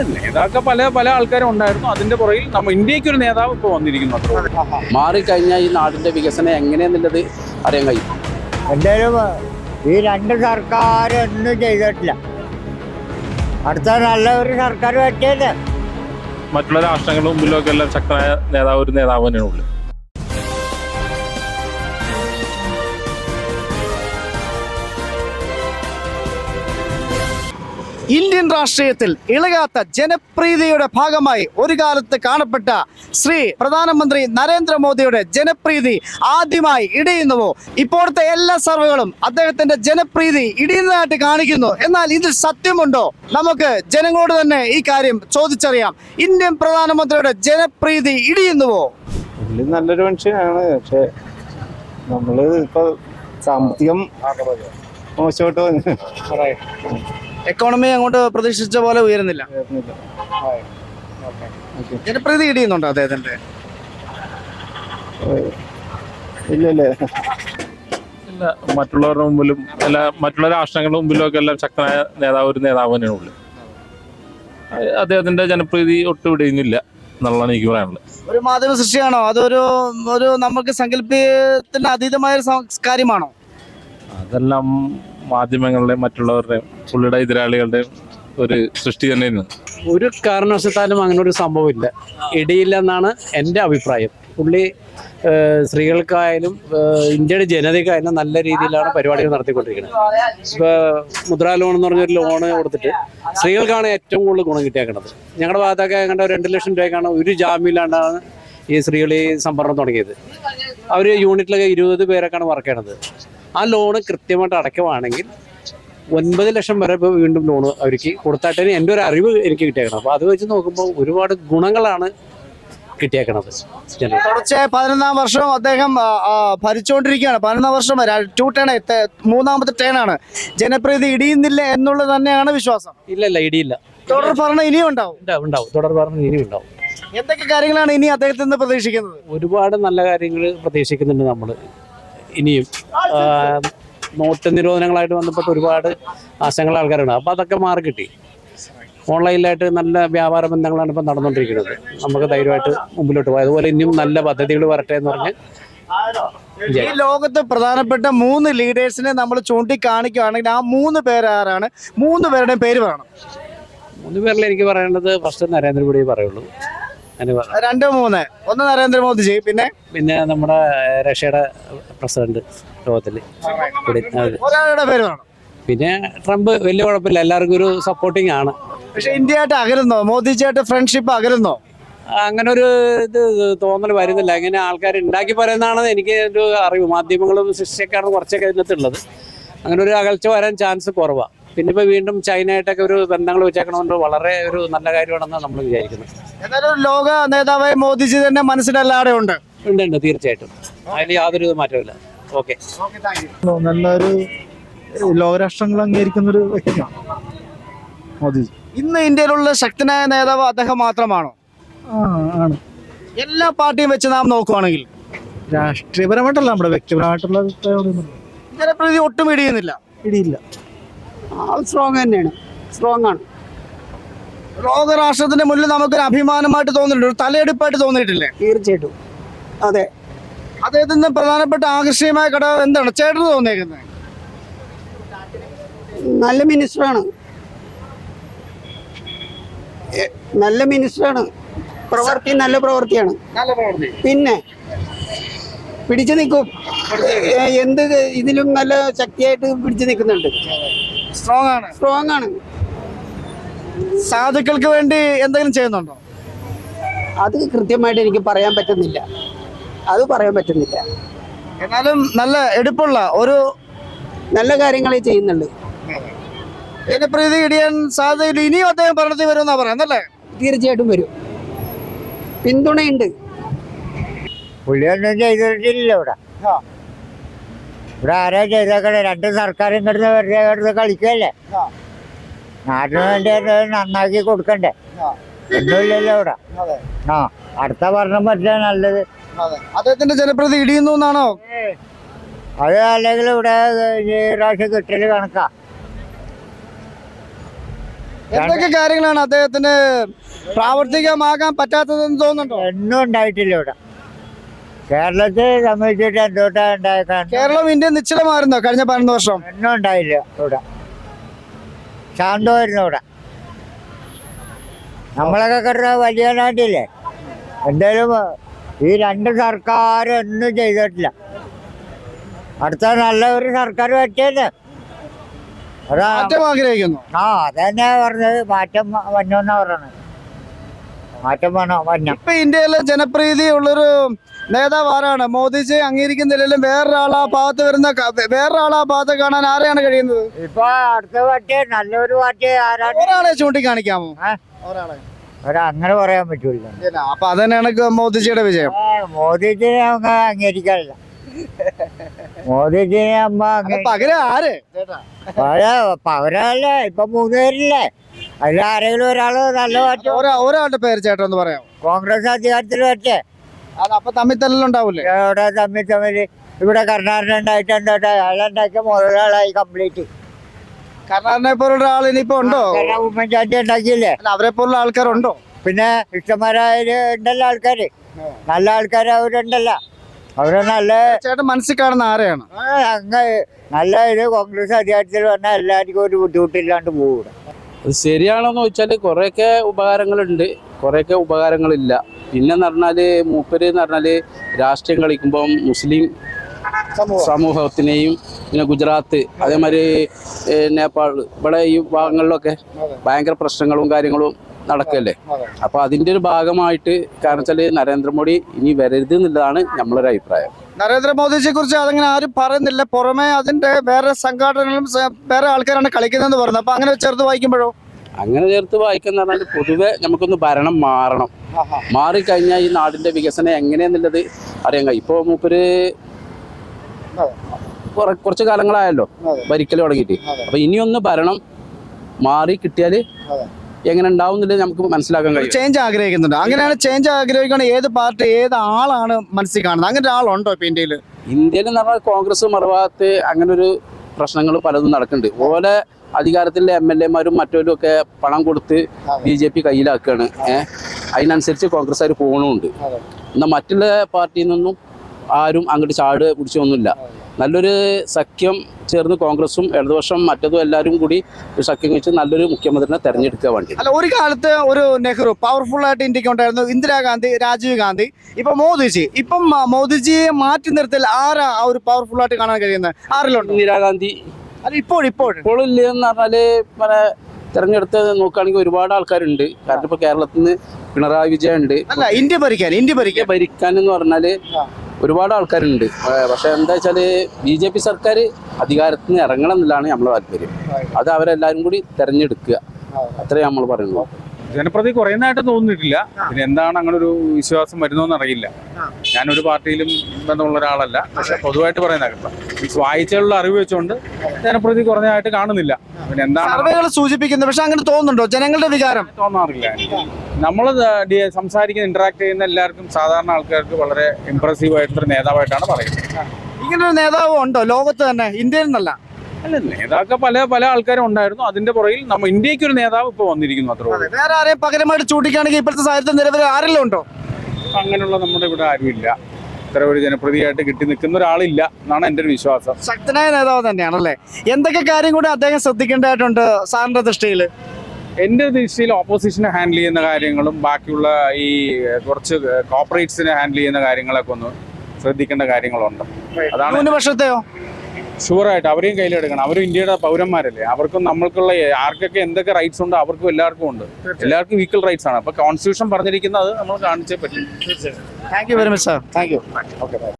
അല്ല? നേതാക്കൾ പല പല ആൾക്കാരും ഉണ്ടായിരുന്നു അതിന്റെ പുറകിൽ നമ്മ ഇന്ത്യയ്ക്ക് ഒരു നേതാവ് ഇപ്പൊ വന്നിരിക്കുന്നു അത്രേ. മാറിക്കഴിഞ്ഞാൽ ഈ നാടിന്റെ വികസനം എങ്ങനെയാന്നുള്ളത് അറിയാൻ കഴിയും. എന്തായാലും ഈ രണ്ട് സർക്കാർ ഒന്നും ചെയ്തിട്ടില്ല. അടുത്ത നല്ല ഒരു സർക്കാർ പറ്റിയല്ലേ മറ്റുള്ള രാഷ്ട്രങ്ങളുടെ മുമ്പിലൊക്കെ എല്ലാം ശക്തനായ നേതാവ് ഒരു നേതാവ് തന്നെയാണ് ഇന്ത്യൻ രാഷ്ട്രീയത്തിൽ ഇളകാത്ത ജനപ്രീതിയുടെ ഭാഗമായി ഒരു കാലത്ത് കാണപ്പെട്ട ശ്രീ പ്രധാനമന്ത്രി നരേന്ദ്രമോദിയുടെ ജനപ്രീതി ആദ്യമായി ഇടിയുന്നുവോ? ഇപ്പോഴത്തെ എല്ലാ സർവേകളും അദ്ദേഹത്തിന്റെ ജനപ്രീതി ഇടിയുന്നതായിട്ട് കാണിക്കുന്നു. എന്നാൽ ഇതിൽ സത്യമുണ്ടോ? നമുക്ക് ജനങ്ങളോട് തന്നെ ഈ കാര്യം ചോദിച്ചറിയാം. ഇന്ത്യൻ പ്രധാനമന്ത്രിയുടെ ജനപ്രീതി ഇടിയുന്നുവോ? നല്ലൊരു മനുഷ്യനാണ്. പക്ഷെ നമ്മൾ ഇപ്പൊ സാമ്പത്തികം മോശമായിട്ട് എക്കോണമി അങ്ങോട്ട് പ്രതീക്ഷിച്ച പോലെ ഉയരുന്നില്ല. ജനപ്രീതി ഇടിയുന്നുണ്ടോ അദ്ദേഹത്തിന്റെ? ഇല്ലല്ലേ. ഇല്ല മറ്റുള്ളവരുടെ മുമ്പിലും എല്ലാ മറ്റുള്ള രാഷ്ട്രങ്ങളുടെ മുമ്പിലും ഒക്കെ എല്ലാം ശക്തനായ നേതാവ് ഒരു നേതാവ് തന്നെയാണ് ഉള്ളത്. അഹ് അദ്ദേഹത്തിന്റെ ജനപ്രീതി ഒട്ടും ഇടിയുന്നില്ല എന്നുള്ളതാണ് എനിക്ക് പറയാനുള്ളത്. ഒരു മാധ്യമ സൃഷ്ടിയാണോ? അതൊരു ഒരു നമുക്ക് സങ്കല്പത്തിന് അതീതമായ ഒരു കാര്യമാണോ? അതെല്ലാം മാധ്യമങ്ങളുടെയും മറ്റുള്ളവരുടെയും പുള്ളിയുടെ എതിരാളികളുടെയും ഒരു സൃഷ്ടി തന്നെയായിരുന്നു. ഒരു കാരണവശത്താലും അങ്ങനെ ഒരു സംഭവമില്ല. ഇടിയില്ല എന്നാണ് എന്റെ അഭിപ്രായം. പുള്ളി സ്ത്രീകൾക്കായാലും ഇന്ത്യയുടെ ജനതയ്ക്കായാലും നല്ല രീതിയിലാണ് പരിപാടികൾ നടത്തിക്കൊണ്ടിരിക്കുന്നത്. ഇപ്പോൾ മുദ്രാ ലോൺ എന്ന് പറഞ്ഞൊരു ലോണ് കൊടുത്തിട്ട് സ്ത്രീകൾക്കാണ് ഏറ്റവും കൂടുതൽ ഗുണം കിട്ടിയേക്കുന്നത് ഞങ്ങളുടെ ഭാഗത്തൊക്കെ കണ്ട രണ്ട് ലക്ഷം രൂപയ്ക്കാണ് ഒരു ജാമ്യമില്ലാണ്ടാണ് ഈ സ്ത്രീകൾ ഈ സംഭരണം തുടങ്ങിയത്. അവർ യൂണിറ്റിലൊക്കെ ഇരുപത് പേരൊക്കെയാണ് വർക്ക് ചെയ്യണത്. ആ ലോണ് കൃത്യമായിട്ട് അടയ്ക്കുവാണെങ്കിൽ ഒൻപത് ലക്ഷം വരെ ഇപ്പോൾ വീണ്ടും ലോൺ അവർക്ക് കൊടുത്തായിട്ടാണ് എന്റെ ഒരു അറിവ് എനിക്ക് കിട്ടിയേക്കണം. അപ്പോൾ അത് വെച്ച് നോക്കുമ്പോൾ ഒരുപാട് ഗുണങ്ങളാണ് കിട്ടിയേക്കണത് തുടർച്ചയായി പതിനൊന്നാം വർഷം അദ്ദേഹം ഭരിച്ചുകൊണ്ടിരിക്കുകയാണ് പതിനൊന്നാം വർഷം വരെ ടു ടേൺ മൂന്നാമത്തെ ടേൺ ആണ്. ജനപ്രീതി ഇടിയുന്നില്ല എന്നുള്ളത് തന്നെയാണ് വിശ്വാസം. ഇല്ല ഇല്ല ഇടിയില്ല. തുടർ ഭരണം ഇനിയും ഉണ്ടാവും. ഉണ്ടാവും ഉണ്ടാവും. തുടർ ഭരണം ഇനിയും ഉണ്ടാവും. എന്തൊക്കെ കാര്യങ്ങളാണ് ഇനി അദ്ദേഹത്തിൽ നിന്ന് പ്രതീക്ഷിക്കുന്നത്? ഒരുപാട് നല്ല കാര്യങ്ങൾ പ്രതീക്ഷിക്കുന്നുണ്ട് നമ്മൾ ഇനിയും നോട്ട് നിരോധനങ്ങളായിട്ട് ബന്ധപ്പെട്ട് ഒരുപാട് ആശങ്കകൾ ആൾക്കാരുണ്ട് അപ്പോൾ അതൊക്കെ മാറി കിട്ടി. ഓൺലൈനിലായിട്ട് നല്ല വ്യാപാര ബന്ധങ്ങളാണ് ഇപ്പം നടന്നുകൊണ്ടിരിക്കുന്നത്. നമുക്ക് ധൈര്യമായിട്ട് മുമ്പിലോട്ട് പോകാം. അതുപോലെ ഇനിയും നല്ല പദ്ധതികൾ വരട്ടെ എന്ന് പറഞ്ഞ് ഈ ലോകത്ത് പ്രധാനപ്പെട്ട മൂന്ന് ലീഡേഴ്സിനെ നമ്മൾ ചൂണ്ടിക്കാണിക്കുകയാണെങ്കിൽ ആ മൂന്ന് പേരാരാണ് മൂന്ന് പേരുടെയും പേര് പറയണം. മൂന്ന് പേരിൽ എനിക്ക് പറയേണ്ടത് ഫസ്റ്റ് നരേന്ദ്രമോദി പറയുള്ളൂ. പറ- രണ്ട് മൂന്ന്. ഒന്ന് നരേന്ദ്രമോദിജി പിന്നെ? പിന്നെ നമ്മുടെ റഷ്യയുടെ പ്രസിഡന്റ് ലോകത്തിൽ ഒരാളുടെ പേര് പിന്നെ ട്രംപ് വലിയ കുഴപ്പമില്ല. എല്ലാവർക്കും ഒരു സപ്പോർട്ടിങ് ആണ്. പക്ഷെ ഇന്ത്യയായിട്ട് അകലുന്നോ? മോദിജിയായിട്ട് ഫ്രണ്ട്ഷിപ്പ് അകലുന്നോ? അങ്ങനെ ഒരു ഇത് തോന്നൽ വരുന്നില്ല. അങ്ങനെ ആൾക്കാർ ഉണ്ടാക്കി പറയുന്നതാണ് എനിക്ക് ഒരു അറിവ്. മാധ്യമങ്ങളും ശിക്ഷയൊക്കെയാണ് കുറച്ചൊക്കെ ഇതിനകത്തുള്ളത്. അങ്ങനെ ഒരു അകൽച്ച വരാൻ ചാൻസ് കുറവാണ് പിന്നെ ഇപ്പോൾ വീണ്ടും ചൈനയായിട്ടൊക്കെ ഒരു ബന്ധങ്ങൾ വെച്ചേക്കണമെന്ന് വളരെ ഒരു നല്ല കാര്യമാണെന്നാണ് നമ്മൾ വിചാരിക്കുന്നത്. എന്നാലും ലോക നേതാവായി മോദിജി തന്നെ മനസ്സിലല്ലാതെ ഉണ്ട്. ഉണ്ട് ഉണ്ട് തീർച്ചയായിട്ടും. അതിന് യാതൊരു മാറ്റമില്ല ഓക്കെ. നല്ലൊരു ലോകരാഷ്ട്രങ്ങൾ അംഗീകരിക്കുന്ന ഒരു വ്യക്തിയാണ് മോദിജി. ഇന്ന് ഇന്ത്യയിലുള്ള ശക്തനായ നേതാവ് അദ്ദേഹം മാത്രമാണോ? ആ ആണ്. എല്ലാ പാർട്ടിയും വെച്ച് നാം നോക്കുവാണെങ്കിൽ. രാഷ്ട്രീയപരമായിട്ടല്ല നമ്മുടെ വ്യക്തിപരമായിട്ടുള്ള അഭിപ്രായം ജനപ്രീതി ഒട്ടും ഇടിയുന്നില്ല. ഇടിയില്ല. സ്ട്രോങ് തന്നെയാണ്. സ്ട്രോങ് ആണ്. ലോകരാഷ്ട്രത്തിന്റെ മുന്നിൽ നമുക്കൊരു അഭിമാനമായിട്ട് തോന്നിയിട്ടുണ്ട് ഒരു തലയെടുപ്പായിട്ട് തോന്നിയിട്ടില്ലേ? തീർച്ചയായിട്ടും. അതെ. അദ്ദേഹത്തിന് പ്രധാനപ്പെട്ട ആകർഷീയമായ ഘടകം എന്താണ്? ചേട്ടന് തോന്നിയേക്കുന്നത്? നല്ല മിനിസ്റ്ററാണ്. നല്ല മിനിസ്റ്ററാണ്. പ്രവൃത്തി നല്ല പ്രവൃത്തിയാണ് നല്ല പ്രവർത്തി. പിന്നെ പിടിച്ചു നിൽക്കും. എന്ത് ഇതിലും നല്ല ശക്തിയായിട്ട് പിടിച്ചു നിൽക്കുന്നുണ്ട്. സ്ട്രോങ് ആണ്. സ്ട്രോങ് ആണ്. സാധുക്കൾക്ക് വേണ്ടി എന്തെങ്കിലും ചെയ്യുന്നുണ്ടോ? അത് കൃത്യമായിട്ട് എനിക്ക് പറയാൻ പറ്റുന്നില്ല. അത് പറയാൻ പറ്റുന്നില്ല. എന്നാലും നല്ല എടുപ്പുള്ള ഒരു നല്ല കാര്യങ്ങളെ ചെയ്യുന്നുണ്ട് ജനപ്രീതി ഇടിയാൻ സാധ്യതയില്ല. ഇനിയും അദ്ദേഹം ഭരണത്തിൽ വരുമെന്നാ പറയാന്നല്ലേ തീർച്ചയായിട്ടും വരും. പിന്തുണയുണ്ട്. പുള്ളിയൊന്നും ചെയ്തിട്ടില്ല ഇവിടെ. ഇവിടെ ആരാ ചെയ്തേക്കണേ? രണ്ട് സർക്കാരും കിടന്ന് വെറുതെ കളിക്കല്ലേ നാട്ടിന് വേണ്ടി നന്നാക്കി കൊടുക്കണ്ടേ? ആ. ഒന്നുമില്ലല്ലോ ഇവിടെ ആ അടുത്ത ഭരണം പറ്റിയ നല്ലത്. അദ്ദേഹത്തിന്റെ ജനപ്രീതി ഇടിയുന്നു എന്നാണോ? അത് അല്ലെങ്കിൽ ഇവിടെ പ്രാവശ്യം കിട്ടൽ കണക്കാ. എന്തൊക്കെ കാര്യങ്ങളാണ് അദ്ദേഹത്തിന് പ്രാവർത്തികമാകാൻ പറ്റാത്തതെന്ന് തോന്നുന്നുണ്ടോ? ഒന്നും ഉണ്ടായിട്ടില്ല ഇവിടെ. കേരളത്തെ സംബന്ധിച്ചിട്ട് എന്തോട്ടാ ഉണ്ടായേക്കാൻ കേരളം ഇന്ത്യ നിശ്ചലമായിരുന്നോ കഴിഞ്ഞ പതിനൊന്ന് വർഷം? ഒന്നും ഉണ്ടായില്ല ഇവിടെ. ശാന്തമായിരുന്നു അവിടെ നമ്മളൊക്കെ കിടന്ന വലിയ നാട്ടില്ലേ? എന്തായാലും ഈ രണ്ട് സർക്കാർ ഒന്നും ചെയ്തിട്ടില്ല. അടുത്ത നല്ല ഒരു സർക്കാർ പറ്റിയത് ആഗ്രഹിക്കുന്നു. ആ അതന്നെ പറഞ്ഞത്. മാറ്റം വന്നോന്നാ പറഞ്ഞത്. മാറ്റം വന്നോ വന്നോ. ഇപ്പൊ ഇന്ത്യയിലെ ജനപ്രീതി ഉള്ളൊരു നേതാവ് ആരാണ് മോദിജി അംഗീകരിക്കുന്നില്ലെങ്കിലും വേറൊരാൾ ആ ഭാഗത്ത് വരുന്ന വേറൊരാളാ വേറൊരാൾ ആ ഭാഗത്ത് കാണാൻ ആരെയാണ് കഴിയുന്നത്? ഇപ്പൊ അടുത്ത പാർട്ടി നല്ലൊരു പാർട്ടി ആരാണ്? ഒരാളെ ചൂണ്ടിക്കാണിക്കാമോ? ഒരാളെ. ഒരു അങ്ങനെ പറയാൻ പറ്റൂല. അപ്പൊ അതന്നെയാണ് മോദിജിയുടെ വിജയം. മോദിജിനെ നമുക്ക് അംഗീകരിക്കാനില്ല മോദിജിനെ അമ്മ പകര ആര്? പകരല്ലേ ഇപ്പൊ മൂന്ന് പേരില്ലേ അതിൽ ആരെങ്കിലും ഒരാൾ നല്ല പാർട്ടി ഒരാളുടെ പേര് ചേട്ടൻ ഒന്ന് പറയാം കോൺഗ്രസ് അധികാരത്തിൽ വെച്ചേ അത് അപ്പൊ തമ്മിൽ തല്ലുണ്ടാവൂലേ ഇവിടെ തമ്മിൽ തമ്മിൽ ഇവിടെ കർണാടക ഉണ്ടായിട്ട് എന്താ അയാളുണ്ടാക്കിയ മുതലാളായി കംപ്ലീറ്റ് കർണാടകനെ പോലുള്ള ആൾ ഇനിയിപ്പോ ഉണ്ടോ? ഉമ്മൻചാണ്ടി ഉണ്ടാക്കിയില്ലേ? അവരെ പോലുള്ള ആൾക്കാരുണ്ടോ? പിന്നെ ഇഷ്ടന്മാരായ ഉണ്ടല്ലോ ആൾക്കാര്. നല്ല ആൾക്കാർ അവരുണ്ടല്ലോ. അവർ നല്ല ചേട്ടൻ മനസ്സിൽ കാണുന്ന ആരെയാണ്? അങ്ങ് നല്ല ഇത് കോൺഗ്രസ് അധികാരത്തിൽ വന്നാൽ എല്ലാവർക്കും ഒരു ബുദ്ധിമുട്ടില്ലാണ്ട് പോകും അത് ശരിയാണോന്ന് ചോദിച്ചാൽ കുറേയൊക്കെ ഉപകാരങ്ങളുണ്ട്. കുറേയൊക്കെ ഉപകാരങ്ങളില്ല. പിന്നെന്ന് പറഞ്ഞാൽ മൂപ്പര് എന്ന് പറഞ്ഞാൽ രാഷ്ട്രീയം കളിക്കുമ്പം മുസ്ലിം സമൂഹത്തിനെയും പിന്നെ ഗുജറാത്ത് അതേമാതിരി നേപ്പാൾ ഇവിടെ ഈ ഭാഗങ്ങളിലൊക്കെ ഭയങ്കര പ്രശ്നങ്ങളും കാര്യങ്ങളും നടക്കല്ലേ? അപ്പൊ അതിന്റെ ഒരു ഭാഗമായിട്ട് കാരണം വെച്ചാൽ നരേന്ദ്രമോദി ഇനി വരരുത് എന്നുള്ളതാണ് നമ്മളൊരു അഭിപ്രായം. നരേന്ദ്രമോദിജിയെ കുറിച്ച് അതങ്ങനെ ആരും പറയുന്നില്ല. പുറമെ അതിന്റെ വേറെ സംഘടനകളും വേറെ ആൾക്കാരാണ് കളിക്കുന്നതെന്ന് പറയുന്നത്. അപ്പൊ അങ്ങനെ ചേർത്ത് വായിക്കുമ്പോഴോ? അങ്ങനെ ചേർത്ത് വായിക്കുന്ന പറഞ്ഞാൽ പൊതുവെ നമുക്കൊന്ന് ഭരണം മാറണം. മാറിക്കഴിഞ്ഞാൽ ഈ നാടിന്റെ വികസനം എങ്ങനെയാന്നുള്ളത് അറിയാൻ കഴിയും. ഇപ്പോൾ മൂപ്പര് കുറെ കുറച്ച് കാലങ്ങളായല്ലോ ഭരിക്കൽ തുടങ്ങിയിട്ട്. അപ്പൊ ഇനിയൊന്ന് ഭരണം മാറി കിട്ടിയാൽ എങ്ങനെ ഉണ്ടാവും നമുക്ക് മനസ്സിലാക്കാൻ കഴിയും. ചേഞ്ച് ആഗ്രഹിക്കുന്നുണ്ട്. അങ്ങനെയാണ് ചേഞ്ച് ആഗ്രഹിക്കുന്ന ഏത് പാർട്ടി ഏത് ആളാണ് മനസ്സിൽ കാണുന്നത്? അങ്ങനെ ഒരാളുണ്ടോ ഇപ്പൊ ഇന്ത്യയിൽ ഇന്ത്യയിൽ എന്ന് പറഞ്ഞാൽ കോൺഗ്രസ് മറുഭാഗത്ത് അങ്ങനെ ഒരു പ്രശ്നങ്ങൾ പലതും നടക്കുന്നുണ്ട്. ഓലെ അധികാരത്തിലെ എം എൽ എമാരും മറ്റവരും ഒക്കെ പണം കൊടുത്ത് ബി ജെ പി കയ്യിലാക്കുകയാണ്. ഏഹ്? അതിനനുസരിച്ച് കോൺഗ്രസ്സുകാർ പോകണമുണ്ട്. എന്നാൽ മറ്റുള്ള പാർട്ടിയിൽ നിന്നും ആരും അങ്ങോട്ട് ചാട് പിടിച്ചൊന്നുമില്ല. നല്ലൊരു സഖ്യം ചേർന്ന് കോൺഗ്രസും ഇടതുപക്ഷം മറ്റതും എല്ലാവരും കൂടി ഒരു സഖ്യം വെച്ച് നല്ലൊരു മുഖ്യമന്ത്രിനെ തെരഞ്ഞെടുക്കുക വേണ്ടി അല്ല ഒരു കാലത്ത് ഒരു നെഹ്റു പവർഫുൾ ആയിട്ട് ഇന്ത്യയ്ക്ക് ഉണ്ടായിരുന്നു. ഇന്ദിരാഗാന്ധി രാജീവ് ഗാന്ധി ഇപ്പൊ മോദിജി. ഇപ്പം മോദിജിയെ മാറ്റി നിർത്തൽ ആരാ ആ ഒരു പവർഫുൾ ആയിട്ട് കാണാൻ കഴിയുന്നത്? ആരിലുണ്ട്? ഇന്ദിരാഗാന്ധി അല്ല ഇപ്പോൾ ഇപ്പോൾ ഇല്ല ഇല്ലെന്ന് പറഞ്ഞാൽ പിന്നെ തെരഞ്ഞെടുത്ത് നോക്കുകയാണെങ്കിൽ ഒരുപാട് ആൾക്കാരുണ്ട്. കാരണം ഇപ്പൊ കേരളത്തിൽ നിന്ന് പിണറായി വിജയൻ ഉണ്ട് അല്ല ഇന്ത്യ ഭരിക്കാൻ ഇന്ത്യ ഭരിക്കാൻ. ഭരിക്കാൻ എന്ന് പറഞ്ഞാൽ ഒരുപാട് ആൾക്കാരുണ്ട്. പക്ഷെ എന്താ വെച്ചാൽ ബി ജെ പി സർക്കാർ അധികാരത്തിന് നിന്ന് ഇറങ്ങണം എന്നുള്ളതാണ് നമ്മളെ താല്പര്യം. അത് അവരെല്ലാരും കൂടി തെരഞ്ഞെടുക്കുക. അത്രേ നമ്മൾ പറയുള്ളൂ ജനപ്രതി കുറയുന്നതായിട്ട് തോന്നിയിട്ടില്ല. പിന്നെ എന്താണ് അങ്ങനെ ഒരു വിശ്വാസം വരുന്നതെന്ന് അറിയില്ല. ഞാനൊരു പാർട്ടിയിലും ബന്ധമുള്ള ഒരാളല്ല. പക്ഷെ പൊതുവായിട്ട് പറയുന്ന കേട്ടോ. ഈ വായിച്ചുള്ള അറിവ് വെച്ചുകൊണ്ട് ജനപ്രതി കുറഞ്ഞതായിട്ട് കാണുന്നില്ല. പിന്നെ എന്താണ് സൂചിപ്പിക്കുന്നത് സൂചിപ്പിക്കുന്നു. പക്ഷെ അങ്ങനെ തോന്നുന്നുണ്ടോ? ജനങ്ങളുടെ വികാരം? തോന്നാറില്ല നമ്മൾ സംസാരിക്കുന്ന ഇന്ററാക്ട് ചെയ്യുന്ന എല്ലാവർക്കും സാധാരണ ആൾക്കാർക്ക് വളരെ ഇമ്പ്രസീവ് ആയിട്ടുള്ള നേതാവായിട്ടാണ് പറയുന്നത്. ഇങ്ങനൊരു നേതാവ് ഉണ്ടോ? ലോകത്ത് തന്നെ. ഇന്ത്യയിൽ നിന്നല്ല. അല്ല നേതാക്കൾ പല പല ആൾക്കാരും ഉണ്ടായിരുന്നു. അതിന്റെ പുറകിൽ നമ്മ ഇന്ത്യയ്ക്ക് ഒരു നേതാവ് ഇപ്പൊ വന്നിരിക്കുന്നു അത്ര വേറെ ആരെയും പകരമായിട്ട് ചൂണ്ടിക്കാണെങ്കിൽ ഇപ്പോഴത്തെ സാഹചര്യത്തിൽ നിലവിൽ ആരെല്ലാം ഉണ്ടോ? അങ്ങനെയുള്ള നമ്മുടെ ഇവിടെ ആരുമില്ല. ഇത്ര ഒരു ജനപ്രതിയായിട്ട് കിട്ടി നിൽക്കുന്ന ഒരാളില്ല എന്നാണ് എന്റെ ഒരു വിശ്വാസം. ശക്തനായ നേതാവ് തന്നെയാണല്ലേ എന്തൊക്കെ കാര്യം കൂടി അദ്ദേഹം ശ്രദ്ധിക്കേണ്ടതായിട്ടുണ്ട് സാറിന്റെ ദൃഷ്ടിയിൽ? എന്റെ ദൃഷ്ടിയിൽ ഓപ്പോസിഷനെ ഹാൻഡിൽ ചെയ്യുന്ന കാര്യങ്ങളും ബാക്കിയുള്ള ഈ കുറച്ച് കോപ്പറേറ്റ്സിനെ ഹാൻഡിൽ ചെയ്യുന്ന കാര്യങ്ങളൊക്കെ ഒന്ന് ശ്രദ്ധിക്കേണ്ട കാര്യങ്ങളുണ്ട്. അതാണ് ന്യൂനപക്ഷത്തെയോ? ഷുവറായിട്ട് അവരെയും കയ്യിലെടുക്കണം. അവരും ഇന്ത്യയുടെ പൗരന്മാരല്ലേ? അവർക്കും നമ്മൾക്കുള്ള ആർക്കൊക്കെ എന്തൊക്കെ റൈറ്റ്സ് ഉണ്ടോ അവർക്കും എല്ലാവർക്കും ഉണ്ട്. എല്ലാവർക്കും ഈക്വൽ റൈറ്റ്സ് ആണ്. അപ്പൊ കോൺസ്റ്റിറ്റ്യൂഷൻ പറഞ്ഞിരിക്കുന്നത് നമ്മൾ കാണിച്ചേ പറ്റും. Thank you very much sir thank you okay